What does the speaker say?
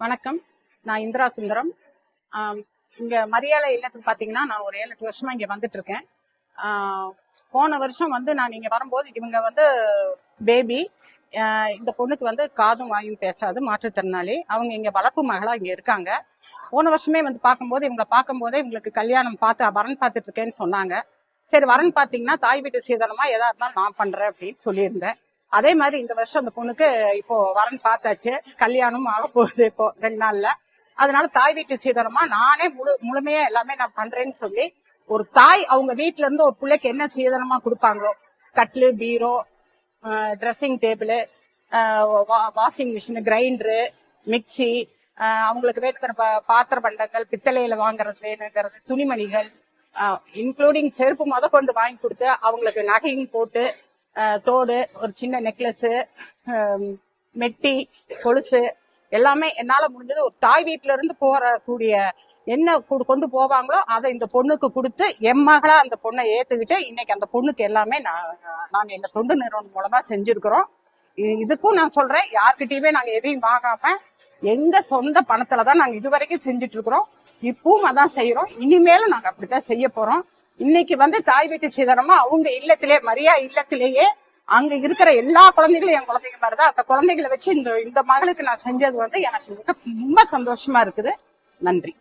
வணக்கம். நான் இந்திரா சுந்தரம். இங்கே இங்க மரியாதை இல்லத்துக்கு பாத்தீங்கன்னா நான் ஒரு ஏழு எட்டு வருஷமா இங்க வந்துட்டு இருக்கேன். போன வருஷம் வந்து நான் இங்க வரும்போது இவங்க வந்து பேபி. இந்த பொண்ணுக்கு வந்து காதும் வாயும் பேசாது மாற்றுத்திறனாளி. அவங்க இங்க வளர்ப்பு மகளா இங்க இருக்காங்க. போன வருஷமே வந்து பார்க்கும்போது இவங்களை பார்க்கும்போதே இவங்களுக்கு கல்யாணம் பார்த்து வரன் பார்த்துட்டு இருக்கேன்னு சொன்னாங்க. சரி வரன் பார்த்தீங்கன்னா தாய் வீட்டு சீதனமா எதா இருந்தாலும் நான் பண்றேன் அப்படின்னு சொல்லியிருந்தேன். அதே மாதிரி இந்த வருஷம் அந்த பொண்ணுக்கு இப்போ வரன் பார்த்தாச்சு. கல்யாணம் ஆக போகுது இப்போ ரெண்டு நாள்ல. அதனால தாய் வீட்டு சீதனமா நானே முழு முழுமையா எல்லாமே நான் பண்றேன்னு சொல்லி ஒரு தாய் அவங்க வீட்டுல இருந்து ஒரு பிள்ளைக்கு என்ன சீதனமா கொடுப்பாங்களோ கட்லு bureau dressing table washing machine grinder mixie அவங்களுக்கு வேணுங்கிற பாத்திர பண்டங்கள் பித்தளையில வாங்குறது வேணுங்கிறது துணிமணிகள் இன்க்ளூடிங் செருப்பு முத கொண்டு வாங்கி கொடுத்து அவங்களுக்கு நகையும் போட்டு தோடு ஒரு சின்ன நெக்லஸ் மெட்டி கொலுசு எல்லாமே என்னால முடிஞ்சது. ஒரு தாய் வீட்ல இருந்து போற என்ன கொடு- கொண்டு போவாங்களோ அதை இந்த பொண்ணுக்கு கொடுத்து என் மகளா அந்த பொண்ணை ஏத்துக்கிட்டு இன்னைக்கு அந்த பொண்ணுக்கு எல்லாமே நான் நாங்க எங்க தொண்டு நிறுவனம் மூலமா செஞ்சிருக்கிறோம். இதுக்கும் நான் சொல்றேன் யார்கிட்டயுமே நாங்க எதையும் வாங்காம எங்க சொந்த பணத்துல தான் நாங்க இது வரைக்கும் செஞ்சுட்டு இருக்கிறோம். இப்பவும் அதான் செய்யறோம் இனிமேலும் நாங்க அப்படித்தான் செய்ய போறோம். இன்னைக்கு வந்து தாய் வீட்டு சீதனமா அவங்க இல்லத்திலே மரியா இல்லத்திலேயே அங்க இருக்கிற எல்லா குழந்தைகளும் என் குழந்தைங்க மாதிரிதான் அந்த குழந்தைகளை வச்சு இந்த இந்த மகளுக்கு நான் செஞ்சது வந்து எனக்கு ரொம்ப சந்தோஷமா இருக்குது. நன்றி.